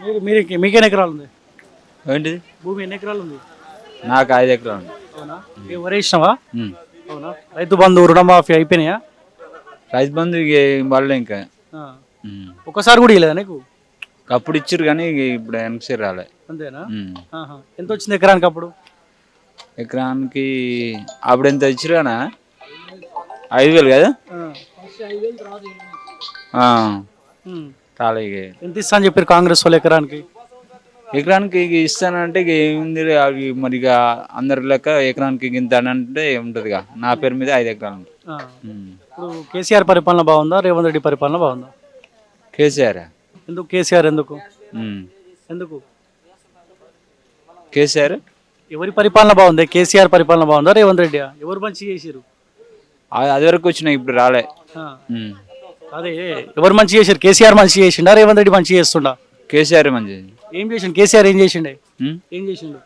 మీరు మీరు మీకు ఎన్ని ఎకరాలు ఉంది ఏంటిది భూమి ఎన్ని ఎకరాలు ఉంది నాకు ఐదు ఎకరాలు ఉంది. అవునా ఏ వరి వేసినావా ఉమ్. అవునా రైతు బంధు రుణమాఫీ అయిపోయినాయా రైతు బంధు పడలే ఇంకా ఆ. ఉమ్. ఒక్కసారి కూడా ఇవ్వలేదా నీకు అప్పుడు ఇచ్చారు కానీ ఇక ఇప్పుడు వెనక్కి రాలే అంతేనా ఉమ్. ఆహా. ఎంత వచ్చింది ఎకరానికి అప్పుడు ఎకరానికి అప్పుడు ఎంత ఇచ్చారు కానీ ఐదు వేలు కదా ఆ. ఉమ్. ఇక ఎంత ఇస్తా అని చెప్పారు కాంగ్రెస్ వాళ్ళు ఎకరానికి? ఎకరానికి ఇక ఇస్తానంటే ఇక ఏముంది అవి మరి ఇక అందరి లెక్క ఎకరానికి ఇంత అని అంటే ఉంటుంది నా పేరు మీద ఐదు ఎకరాలు. ఇప్పుడు కేసీఆర్ పరిపాలన బాగుందా? రేవంత్ రెడ్డి పరిపాలన బాగుందా? కేసీఆర్. ఎందుకు? కేసీఆర్ ఎందుకు? ఉమ్. ఎందుకు? కేసీఆర్? ఎవరి పరిపాలన బాగుంది? కేసీఆర్ పరిపాలన బాగుందా? రేవంత్ రెడ్డి ఎవరు మంచి చేసారు అది వరకు వచ్చినాయి ఇప్పుడు రాలే. ఉమ్. అదే ఎవరు మంచి చేశారు? కేసీఆర్ మంచి చేసిండా? రేవంత్ రెడ్డి మంచి చేస్తుండా? కేసీఆర్ మంచిది ఏం చేసిండు? కేసీఆర్ ఏం చేసిండే. ఏం చేసిండు?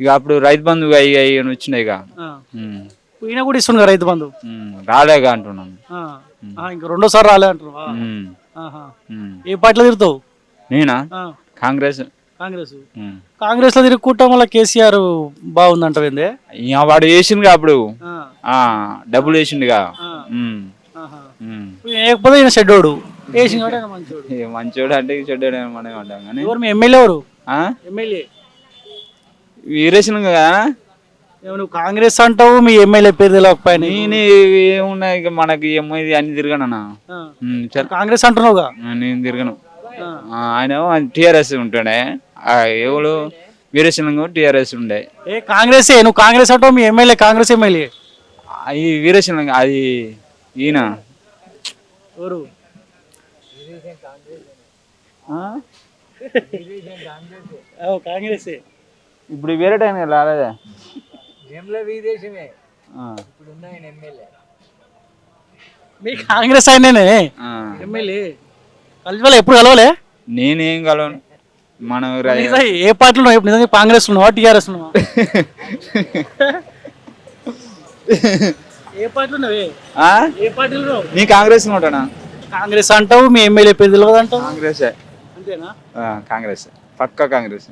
ఇక అప్పుడు రైతు బంధు అయ్యి అయ్యి వచ్చినాయి ఇక. ఈయన కూడా ఇస్తుండగా రైతు బంధు. రాలేగా అంటున్నాను ఇంక రెండోసారి రాలే అంటున్నావా. ఏ పార్టీలో తిరుగుతావు? నేనా? కాంగ్రెస్. కాంగ్రెస్. కాంగ్రెస్లో తిరుగుకుంటాం వల్ల కేసీఆర్ బాగుందంటవిందే? ఇక వాడు వేసిండుగా అప్పుడు. ఆ. డబ్బులు వేసిండుగా లేకపోతే ఈయన చెడ్డోడు వేసిన వాడు ఆయన మంచోడు. ఏ మంచోడు అంటే చెడ్డోడు అని మనం అంటాం కానీ. ఎవరు మీ ఎమ్మెల్యే ఎవరు? ఆ? ఎమ్మెల్యే. వీరేసిన కదా? నువ్వు కాంగ్రెస్ అంటావు మీ ఎమ్మెల్యే పేరు తెలియకపోయినా నేను ఏమున్నాయి ఇక మనకి ఏమో ఇది అన్ని తిరగనన్నా ఆ. చల్ కాంగ్రెస్ అంటున్నావుగా? నేను తిరగను. ఆ. ఆ, ఆయన టిఆర్ఎస్ ఉంటుండే. ఆ, ఎవరు? వీరేశలింగం టిఆర్ఎస్ ఉండే. ఏ కాంగ్రెస్? నువ్వు కాంగ్రెస్ అంటావు మీ ఎమ్మెల్యే కాంగ్రెస్ ఎమ్మెల్యే. ఆ, ఈ వీరేశలింగం అది ఈయన. ఎవరు? కాంగ్రెస్. ఇప్పుడు వేరే టైం రాలేదా? ఆ. మీ కాంగ్రెస్ ఆయననే? ఆ. ఎమ్మెల్యే. కలిసి ఎప్పుడు కలవలే? నేనేం కలవను. మనం ఏ పార్టీలో ఉన్నావు? నిజంగా కాంగ్రెస్ ఉన్నావా? టీఆర్ఎస్ ఉన్నావు? నీ కాంగ్రెస్ ఉంటానా? కాంగ్రెస్ అంటావు మీ ఎమ్మెల్యే పేరు తెలియదు అంటావు? కాంగ్రెస్. అంతేనా? కాంగ్రెస్. పక్కా కాంగ్రెస్.